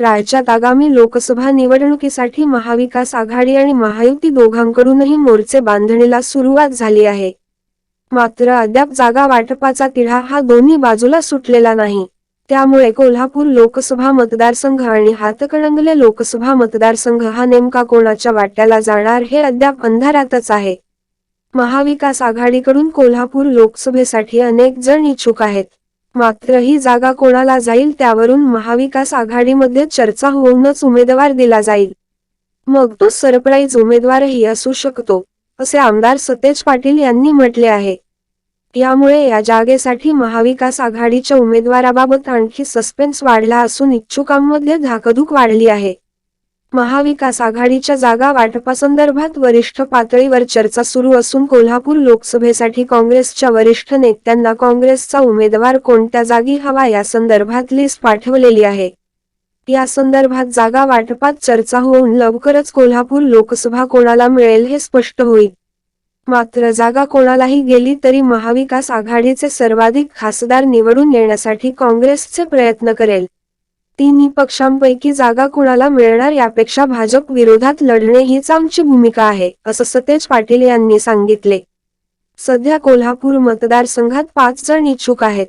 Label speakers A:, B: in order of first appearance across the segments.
A: राज्यात आगामी लोकसभा निवडणुकीसाठी महाविकास आघाडी आणि महायुती दोघांकडूनही मोर्चे बांधणीला सुरुवात झाली आहे. मात्र अद्याप जागा वाटपाचा तिढा हा दोन्ही बाजूला सुटलेला नाही. त्यामुळे कोल्हापूर लोकसभा मतदारसंघ आणि हातकणंगले लोकसभा मतदारसंघ हा नेमका कोणाच्या वाट्याला जाणार हे अद्याप अंधारातच आहे. महाविकास आघाडीकडून कोल्हापूर लोकसभेसाठी अनेक जण इच्छुक आहेत. मात्र ही जागा कोणाला जाईल त्यावरून महाविकास आघाडीमध्ये चर्चा होऊनच उमेदवार दिला जाईल. मग तो सरप्राईज उमेदवारही असू शकतो असे आमदार सतेज पाटील यांनी म्हटले आहे. यामुळे या जागेसाठी महाविकास आघाडीच्या उमेदवाराबाबत आणखी सस्पेन्स वाढला असून इच्छुकांमध्ये धाकधूक वाढली आहे. महाविकास आघाडीच्या जागा वाटपासंदर्भात वरिष्ठ पातळीवर चर्चा सुरू असून कोल्हापूर लोकसभेसाठी काँग्रेसच्या वरिष्ठ नेत्यांना काँग्रेसचा उमेदवार कोणत्या जागी हवा या संदर्भात लिस्ट पाठवलेली आहे. या संदर्भात जागा वाटपात चर्चा होऊन लवकरच कोल्हापूर लोकसभा कोणाला मिळेल हे स्पष्ट होईल. मात्र जागा कोणालाही गेली तरी महाविकास आघाडीचे सर्वाधिक खासदार निवडून येण्यासाठी काँग्रेसचे प्रयत्न करेल. तिन्ही पक्षांपैकी जागा कुणाला मिळणार यापेक्षा भाजप विरोधात लढणे हीच आमची भूमिका आहे असं सतेज पाटील यांनी सांगितले. सध्या कोल्हापूर मतदारसंघात पाच जण इच्छुक आहेत.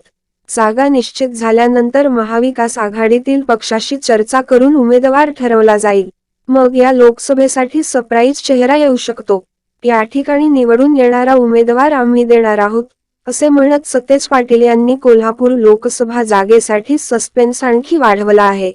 A: जागा निश्चित झाल्यानंतर महाविकास आघाडीतील पक्षाशी चर्चा करून उमेदवार ठरवला जाईल. मग या लोकसभेसाठी सरप्राईज चेहरा येऊ शकतो. या ठिकाणी निवडून येणारा उमेदवार आम्ही देणार आहोत. असे म्हणत सतेज पाटील यांनी कोल्हापूर लोकसभा जागेसाठी सस्पेन्स आणखी वाढवला आहे.